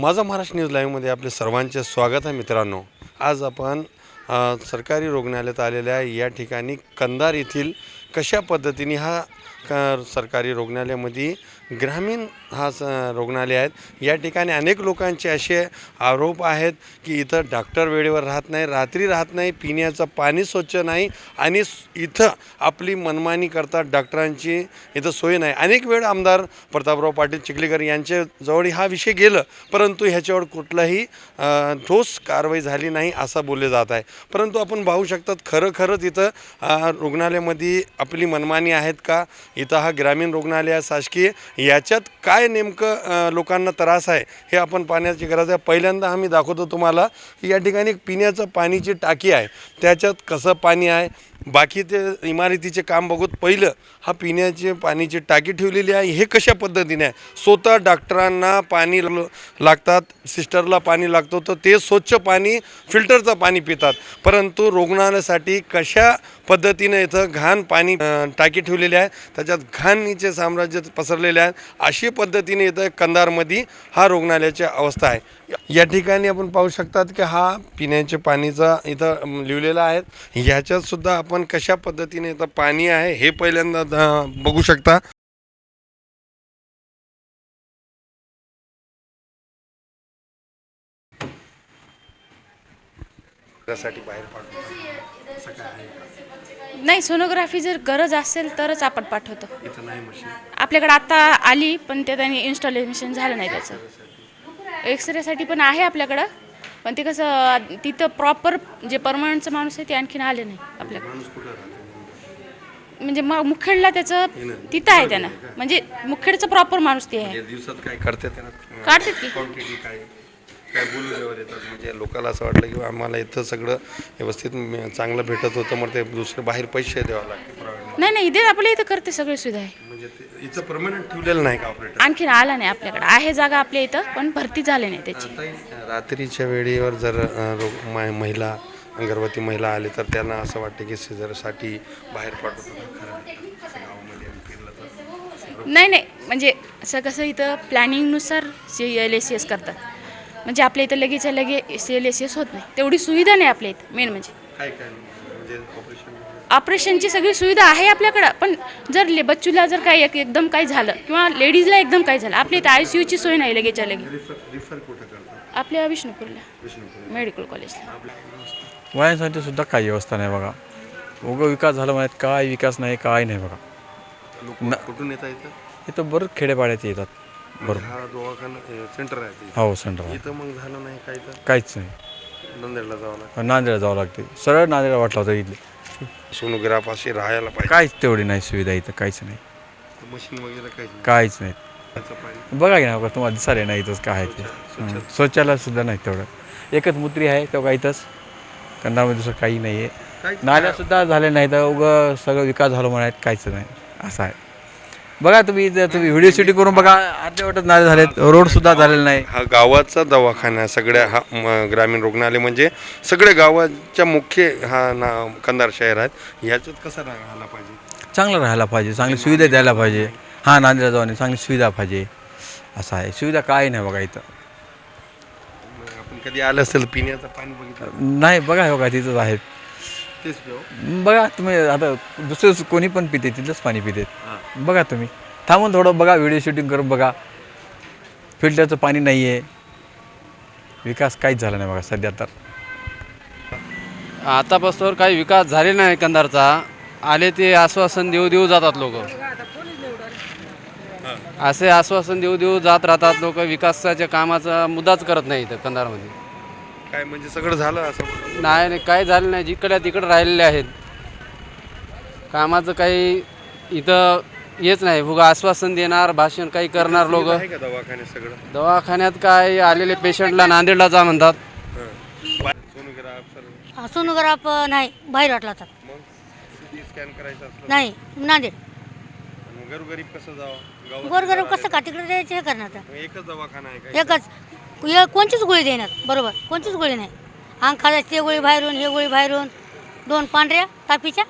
माझा महाराष्ट्र न्यूज लाईव्हमध्ये आपले सर्वांचे स्वागत आहे मित्रांनो. आज आपण सरकारी रुग्णालयात आलेल्या या ठिकाणी कंदार येथील कशा पद्धतीने हा क सरकारी रुग्णालयामध्ये ग्रामीण हा स रुग्णालय आहेत. या ठिकाणी अनेक लोकांचे असे आरोप आहेत की इथं डॉक्टर वेळेवर राहत नाही रात्री राहत नाही पिण्याचं पाणी स्वच्छ नाही आणि इथं आपली मनमानी करतात डॉक्टरांची इथं सोय नाही. अनेक वेळ आमदार प्रतापराव पाटील चिखलीकर यांच्याजवळ हा विषय गेलं परंतु ह्याच्यावर कुठलाही ठोस कारवाई झाली नाही असं बोलले जात आहे. परंतु आपण पाहू शकतात खरं खरंच इथं रुग्णालयामध्ये आपली मनमानी आहेत का? इथं हा ग्रामीण रुग्णालय शासकीय याच्यात काय नेमकं लोकांना त्रास आहे हे आपण पाण्याची गरज आहे. पहिल्यांदा आम्ही दाखवतो तुम्हाला की या ठिकाणी पिण्याचं पाणीची टाकी आहे. त्याच्यात कसं पाणी आहे बाकी ते इमारतीचे काम बघत पहिलं हा पिण्याचे पाणीची टाकी ठेवलेली आहे. हे कशा पद्धतीने आहे? स्वतः डॉक्टरांना पाणी लागतात सिस्टरला पाणी लागतो तर ते स्वच्छ पाणी फिल्टरचं पाणी पितात. परंतु रुग्णालयासाठी कशा पद्धतीने इथं घाण पाणी टाकी ठेवलेली आहे त्याच्यात घाणीचे साम्राज्य पसरलेले आहे अशी पद्धतीने इथं कंधारमध्ये हा रुग्णालयाची अवस्था आहे. या ठिकाणी आपण पाहू शकतात की हा पिण्याचे पाणीचा इथं लिहिलेला आहे. ह्याच्यातसुद्धा आपण आपण कशा पद्धतीने इथं पाणी आहे हे पहिल्यांदा बघू शकता. त्यासाठी बाहेर पाठवतो? नाही सोनोग्राफी जर गरज असेल तरच आपण पाठवतो. इथं नाही मशीन आपल्याकडे आता आली पण ते त्यांनी इन्स्टॉलेशन झालं नाही त्याचं. एक्सरेसाठी पण आहे आपल्याकडं. पण ते कसं तिथं प्रॉपर जे परमनंटचं माणूस आहे ते आणखीन आले नाही आपल्याकडे. माणूस कुठं राहतो? म्हणजे मग मुखेडला त्याचं तिथं आहे त्यानं. म्हणजे मुखेडचं प्रॉपर माणूस ते आहे. या दिवसात काय करते त्यांना? काढतात की. क्वांटिटी काय काय बोलू जेव्हा येतात? म्हणजे लोकांना असं वाटलं की आम्हाला इथं सगळं व्यवस्थित म- चांगलं भेटत होतं मग ते दुसरे बाहेर पैसे द्यावे लागते नाही नाही इथे आपल्या इथं करते सगळी सुविधा आहे. म्हणजे ते इथं परमनंट ठेवलेलं नाही का ऑपरेटर आणखीन आला नाही आपल्याकडे. आहे जागा आपल्या इथं पण भरती झाली नाही त्याची. रात्रीच्या वेळेवर जर अ, रोग मा- महिला गर्भवती महिला आली तर त्यांना असं वाटतं की सिझरसाठी बाहेर पाठवतो. खरं असं गावामध्ये आम्ही फिरलं तर. नाही नाही. म्हणजे असं कसं इथं प्लॅनिंगनुसार सी एल एस एस करतात. म्हणजे आपल्या इथं लगेच्या लगे सी एल एस एस होत नाही. तेवढी सुविधा नाही आपल्या इथं. मेन म्हणजे. काय काय? म्हणजे ऑपरेशनची सगळी सुविधा आहे आपल्याकडं. पण जर ले बच्चूला जर काही एक एकदम काही झालं किंवा लेडीजला एकदम काही झालं आपल्या इथं आय सी यूची सोय नाही लगेच्या लगे रिफर रिफर कुठं करतात? आपल्या विष्णुपूरला विष्णुपूर मेडिकल कॉलेजला. वयांसाठी सुद्धा काही व्यवस्था नाही बघा. उगं विकास झाला माहीत काय विकास नाही काय नाही बघा. लोक कुठून येतात इथं इथं बरंच खेडेपाड्यात येतात. बरोबर. हा दवाखाना सेंटर आहे ते. हो सेंटर इथं मग झालं नाही काय तर? काहीच नाही. नंदेडला जावं लागतं. नांदेडला जावं लागते. सरळ नांदेडला वाटला होता इथले. सोनोग्राफ अशी राहायला पाहिजे. काहीच तेवढी नाही सुविधा इथं काहीच नाही. मशीन वगैरे काहीच नाही. काहीच नाही. त्याचं पाणी बघा की ना बघा तुम्हाला दिसाले नाही इथंच काय आहे ते. हं. शौचालय सुद्धा नाही तेवढं. एकच मुत्री आहे तेव्हा इथंच. कंधामध्ये दुसरं काही नाही आहे काहीच नाल्या सुद्धा झाले नाही तर उगं सगळं विकास झालं म्हणायत काहीच नाही. असं आहे. बघा तुम्ही तुम्ही व्हिडिओ शूटिंग करून बघा अर्धे वाटत नाले झालेत. रोड सुद्धा झालेला नाही. हा गावाचा दवाखाना. सगळ्या हा म- ग्रामीण रुग्णालय म्हणजे सगळे गावाच्या मुख्य हा ना कंधार शहर आहेत. ह्याच्यात कसं राहायला पाहिजे? चांगलं राहायला पाहिजे चांगली सुविधा द्यायला पाहिजे. हां नांदेडला जाऊन चांगली सुविधा पाहिजे. असं आहे. सुविधा काय नाही बघा इथं. आपण कधी आलं असेल पिण्याचं पाणी बघितलं? नाही बघा हे बघा तिथंच आहे. तेच बघा तुम्ही आता दुसरं कोणी पण पिते तिथलंच पाणी पिते. बघा तुम्ही. थांबून थोडं बघा व्हिडिओ शूटिंग करून बघा. फिल्टरचं पाणी नाही आहे विकास काहीच झाला नाही बघा सध्या तर. आतापासून काही विकास झाले नाही कंधारचा आले ते आश्वासन देऊ देऊ जातात लोक. असे आश्वासन देऊ देऊ जात राहतात लोक. विकासाच्या कामाचा मुद्दाच करत नाही इथं कंधारमध्ये काय म्हणजे सगळं झालं असं नाही नाही काही झालं नाही. जिकडे तिकडे राहिलेले आहेत. कामाचं काही इथं हेच नाही. उगा आश्वासन देणार भाषण काही करणार लोक. आहे का दवाखाने सगळं? दवाखान्यात काय आलेले पेशंटला नांदेडला जा म्हणतात. सोनोग्राफ सर सोनोग्राफ नाही बाहेर वाटला तर. मग? सिटी स्कॅन करायचं असलं नाही नांदेड. मग कसं जावं? गावात गोरगरीब कसं का? तिकडे हे करणार मग एकच दवाखाना आहे एकच. कोणचीच गोळी देणार. बरोबर. कोणचीच गोळी नाही. अंग खायची ते गोळी बाहेरून हे गोळी बाहेरून दोन पांढऱ्या तापीच्या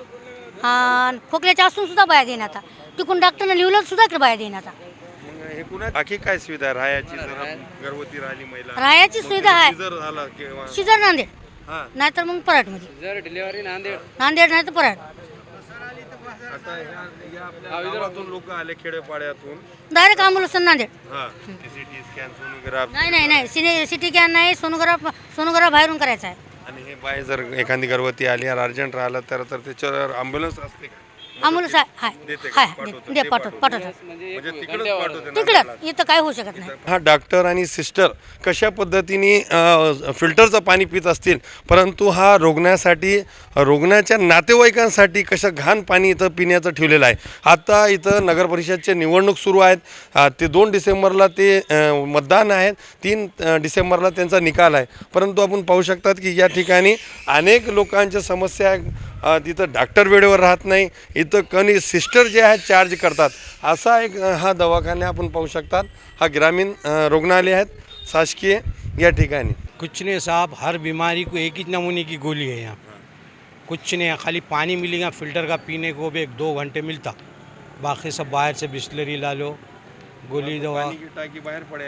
आणि खोकल्याच्या असून सुद्धा बाया देईन आता. तिकून डॉक्टरनं लिहिलं सुद्धा इकडे बाया देईन आता. मग हे कुणा बाकी काय सुविधा? राहायची जर गर्भवती राहिली महिला राहायची सुविधा आहे. जर झाला किंवा शिजर नांदेड. हा. नाहीतर मग पराठमध्ये. जर डिलिव्हरी नांदेड. नांदेड नाही तर पराठ. आता ह्या- या आपल्या गावातून लोक आले खेडेपाड्यातून. डायरेक्ट ॲम्ब्युलन्स नांदेड हा. CT scan sonograph. नाही नाही नाही. सिने सिटी कॅन नाही सोनोग्राफ सोनोग्राफ बाहेरून करायचा आहे. आणि हे बाय जर एखादी गर्भवती आली आणि अर्जंट राहिलं तर तर त्याच्यावर ॲम्ब्युलन्स असते. का ॲम्ब्युलन्स आहे हाय? हाय दे- पाठवत. पाठवतात म्हणजे म्हणजे तिकडं इथं काय होऊ शकत नाही. हा डॉक्टर आणि सिस्टर कशा पद्धतीने फिल्टरचं पाणी पित असतील परंतु हा रोगण्यासाठी रोगण्याच्या नातेवाईकांसाठी कसं घाण पाणी इथं पिण्याचं ठेवलेलं आहे. आता इथं नगर परिषदचे निवडणूक सुरू आहेत. ते दोन डिसेंबरला ते मतदान आहेत. तीन डिसेंबरला त्यांचा निकाल आहे. परंतु आपण पाहू शकतात की या ठिकाणी अनेक लोकांच्या समस्या तिथं डॉक्टर वेळेवर राहत नाही. इथं कणी सिस्टर जे आहेत चार्ज करतात. असा एक हा दवाखाने आपण पाहू शकतात. हा ग्रामीण रुग्णालय आहेत. शासकीय या ठिकाणी. कुछ नहीं साहब हर बीमारी को एक ही नमूने की गोली है यहाँ। कुछ नहीं है खाली पानी मिलेगा फिल्टर का पीने को भी एक दो घंटे मिलता। बाकी सब बाहर से बिस्लरी ला लो गोली दवा।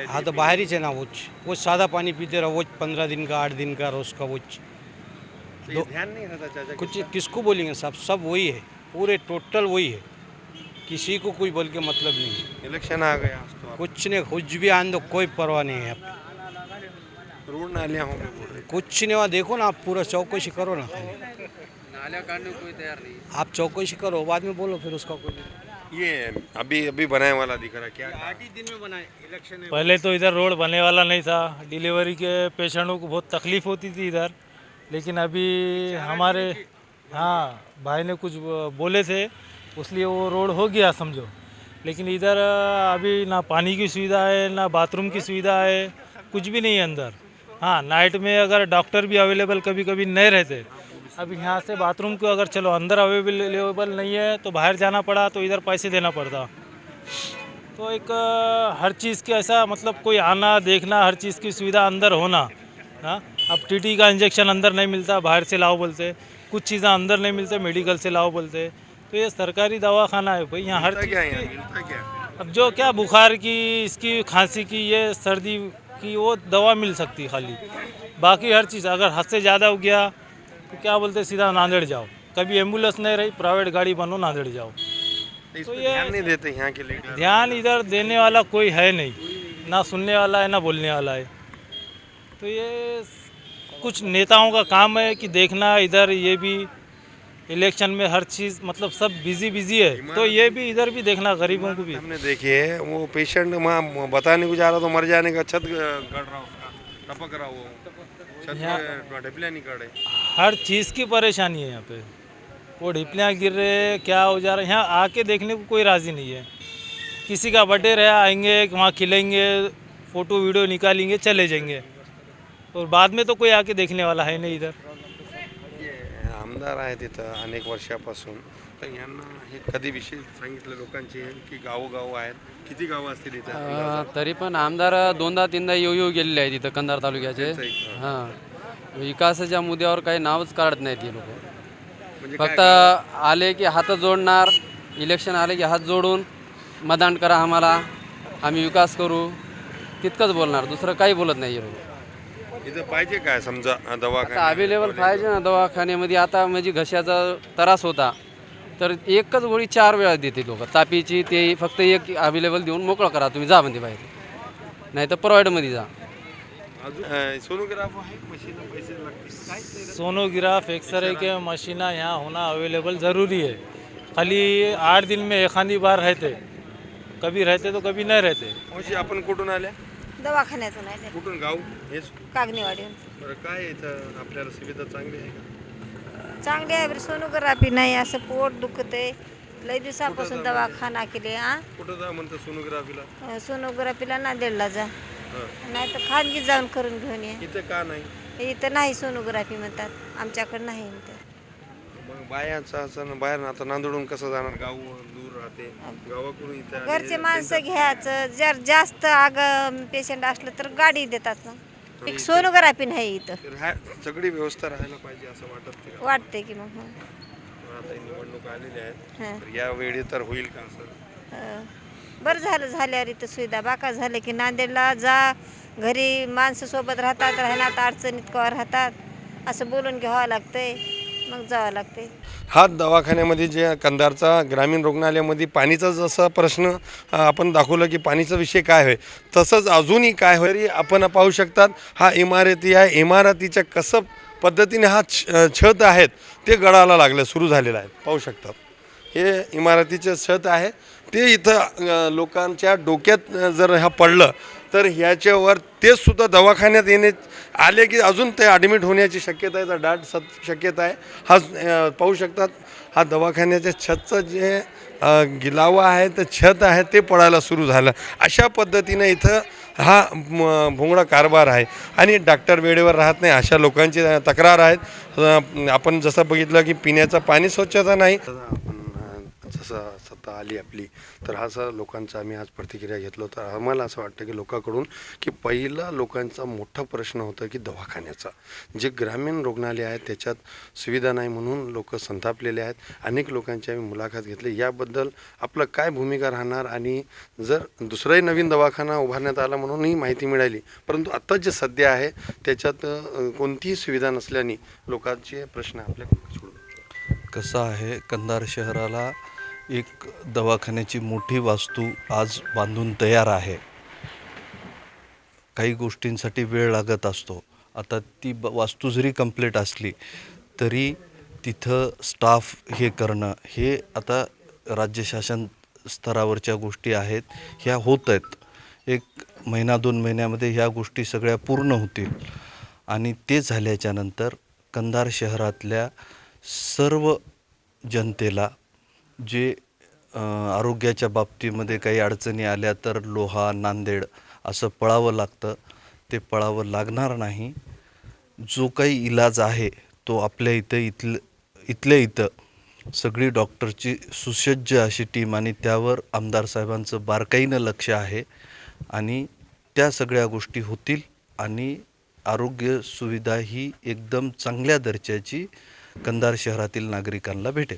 हाँ तो बाहर ही से ना वो वो सादा पानी पीते रहो वो पंद्रह दिन का आठ दिन का रोज का वो ते ध्यान नहीं रहता चाचा कुछ किसको बोलेंगे? साहब सब वही है। पूरे टोटल वही है। किसी को कोई बोल के मतलब नहीं है। इलेक्शन आ गया तो कुछ नहीं कुछ भी आन दो कोई परवाह नहीं है अब। रोड नालियाँ होंगे कुछ नहीं हुआ देखो ना आप पूरा चौकसी करो ना। खाली नाल्या काढणे कोई तयार नाही आप चौकसी करो बाद में बोलो फिर उसका कोई ये अभी अभी बनाने वाला दिख रहा है क्या आठ ही दिन में बनाए इलेक्शन पहले तो इधर रोड बनने वाला नहीं था। डिलीवरी के पेशेंटों को बहुत तकलीफ़ होती थी इधर। लेकिन अभी हमारे हाँ भाई ने कुछ बोले थे इसलिए वो रोड हो गया समझो। लेकिन इधर अभी ना पानी की सुविधा है ना बाथरूम की सुविधा है कुछ भी नहीं है अंदर। हाँ नाइट में अगर डॉक्टर भी अवेलेबल कभी कभी नहीं रहते अब यहाँ से बाथरूम को अगर चलो अंदर अवेलेबल नहीं है तो बाहर जाना पड़ा तो इधर पैसे देना पड़ता। तो एक हर चीज़ के ऐसा मतलब कोई आना देखना हर चीज़ की सुविधा अंदर होना हाँ। अब टीटी का इंजेक्शन अंदर नहीं मिलता बाहर से लाओ बोलते। कुछ चीज़ें अंदर नहीं मिलते मेडिकल से लाओ बोलते। तो ये सरकारी दवाखाना है भाई यहाँ हर चीज़ क्या की- क्या अब जो क्या बुखार की इसकी खांसी की ये सर्दी की वो दवा मिल सकती है खाली। बाकी हर चीज़ अगर हद से ज़्यादा हो गया तो क्या बोलते सीधा नांदेड़ जाओ। कभी एंबुलेंस नहीं रही प्राइवेट गाड़ी बनो नांदेड़ जाओ। तो ये- ध्यान नहीं देते यहाँ के लिए ध्यान इधर देने वाला कोई है नहीं ना सुनने वाला है ना बोलने वाला है। तो ये कुछ नेताओं का काम है कि देखना इधर ये भी इलेक्शन में हर चीज़ मतलब सब बिज़ी बिज़ी है। तो ये भी इधर भी देखना गरीबों को भी। हमने देखिए वो पेशेंट वहाँ बताने को जा रहा तो मर जाने का छत गड़ रहा उसका टपक रहा वो। छत हर चीज़ की परेशानी है यहाँ पे। वो ढिपलियाँ गिर रहे हैं, क्या हो जा रहा है? यहाँ आके देखने को कोई राज़ी नहीं है। किसी का बर्थडे रहा आएँगे वहाँ खिलेंगे फ़ोटो वीडियो निकालेंगे चले जाएँगे। और बाद में तो कोई आके देखने वाला है नहीं इधर। आमदार आहेत इथं अनेक वर्षापासून. तर यांना हे कधी विषय सांगितलं लोकांचे की गावोगाव आहेत? किती गावं असतील इथं? अं, तरी पण आमदार दोनदा तीनदा येऊ येऊ गेलेले आहेत इथं कंधार तालुक्याचे. हां. विकासाच्या मुद्द्यावर काही नावच काढत नाहीत हे लोक. म्हणजे फक्त आले की हात जोडणार इलेक्शन आले की हात जोडून मतदान करा आम्हाला आम्ही विकास करू. तितकंच बोलणार दुसरं काही बोलत नाही हे लोक. इथं पाहिजे काय समजा आता दवाखाना अवेलेबल पाहिजे ना दवाखान्यामध्ये. आता म्हणजे घशाचा त्रास होता. तर एकच गोळी चार वेळा देते लोक. तापीची ते फक्त एक अवेलेबल देऊन मोकळं करा. तुम्ही जा म्हणते बाहेर. नाही तर प्रोव्हाइडमध्ये जा. अजून सोनोग्राफ आहे? मशीन पैसे लागतील. सोनोग्राफ एक्सरे के मशीना यहाँ होना अवेलेबल ज़रूरी है. खाली आठ दिन में एक आधी बार रहते. कभी रहते तो कभी नहीं रहते. मावशी, आपण कुठून आल्या? दवाखान्यातून आहे कुठून गाव? हेच. बरं काय इथं? आपल्याला सुविधा चांगली आहे का? चांगली आहे बरं सोनोग्राफी नाही असं पोट दुखत आहे लई दिवसापासून दवाखाना केले हा कुठं जा म्हणतं सोनोग्राफीला? सोनोग्राफीला नांदेडला जा. हां. नाही तर खाजगी जाऊन करून घेऊन ये. इथं का नाही? इथं नाही सोनोग्राफी म्हणतात. आमच्याकडे नाही म्हणतात. बायांचं असं ना बाहेर आता नांदडून कसं जाणार गाव दूर राहते गावाकडून इथं. घरचे माणसं घ्यायचं जर जास्त आग पेशंट असलं तर गाडी देतात ना एक सोनोग्राफी नाही इथं सगळी व्यवस्था राहायला पाहिजे असं वाटत नाही का? वाटते की मग. आता निवडणूक आलेल्या आहेत हं. तर यावेळी तर होईल का असं. बरं झालं झाल्यावर इथं सुविधा बाका झालं की नांदेडला जा घरी माणसं सोबत राहतात राहण्यात अडचणीत कवा राहतात असं बोलून घ्यावं लागतंय मग जावं लागते हा दवाखान्यामध्ये जे कंधारचा ग्रामीण रुग्णालयामध्ये पाणीचा जसा प्रश्न अ, आपण दाखवलं की पाणीचा विषय काय होय तसंच अजूनही काय होय तरी आपण पाहू शकतात. हा इमारती आहे इमारतीच्या कसं पद्धतीने हा छ छत आहेत ते गळायला लागलं सुरू झालेलं आहे. पाहू शकतात हे इमारतीचे छत आहे. ते इथं अ, लोकांच्या डोक्यात अ, जर ह्या पडलं तर ह्याच्यावर ते सुद्धा दवाखान्यात येणे आले की अजून ते ॲडमिट होण्याची शक्यता आहे तर दाट सत शक्यता आहे. हा पाहू शकतात हा दवाखान्याच्या छतचं जे गिलावा आहे तर छत आहे ते पडायला सुरू झालं. अशा पद्धतीनं इथं हा भोंगडा कारभार आहे. आणि डॉक्टर वेळेवर राहत नाही अशा लोकांची तक्रार आहेत. आपण जसं बघितलं की पिण्याचं पाणी स्वच्छता नाही. आपण जसं सत्ता आली आपली तर हा सर लोकांचा आम्ही आज प्रतिक्रिया घेतलो. तर आम्हाला असं वाटतं की लोकांकडून की पहिला लोकांचा मोठा प्रश्न होता की दवाखान्याचा. जे ग्रामीण रुग्णालय आहेत त्याच्यात सुविधा नाही म्हणून लोक संतापलेले आहेत. अनेक लोकांची आम्ही मुलाखत घेतली. याबद्दल आपलं काय भूमिका राहणार आणि जर दुसराही नवीन दवाखाना उभारण्यात आला म्हणूनही माहिती मिळाली. परंतु आत्ता जे सध्या आहे त्याच्यात कोणतीही सुविधा नसल्याने लोकांचे प्रश्न आपल्याकडे कसं आहे कंधार शहराला एक दवाखान्याची मोठी वास्तू आज बांधून तयार आहे. काही गोष्टींसाठी वेळ लागत असतो. आता ती ब वास्तू जरी कंप्लीट असली तरी तिथं स्टाफ हे करणं हे आता राज्य शासन स्तरावरच्या गोष्टी आहेत ह्या होत आहेत एक महिना दोन महिन्यामध्ये ह्या गोष्टी सगळ्या पूर्ण होतील. आणि ते झाल्याच्यानंतर कंधार शहरातल्या सर्व जनतेला जे आरोग्याच्या बाबतीमध्ये काही अडचणी आल्या तर लोहा नांदेड असं पळावं लागतं. ते पळावं लागणार नाही. जो काही इलाज आहे तो आपल्या इथं इथलं इथल्या इथं सगळी डॉक्टरची सुसज्ज अशी टीम आणि त्यावर आमदार साहेबांचं बारकाईनं लक्ष आहे आणि त्या सगळ्या गोष्टी होतील आणि आरोग्य सुविधा ही एकदम चांगल्या दर्जाची कंधार शहरातील नागरिकांना भेटेल.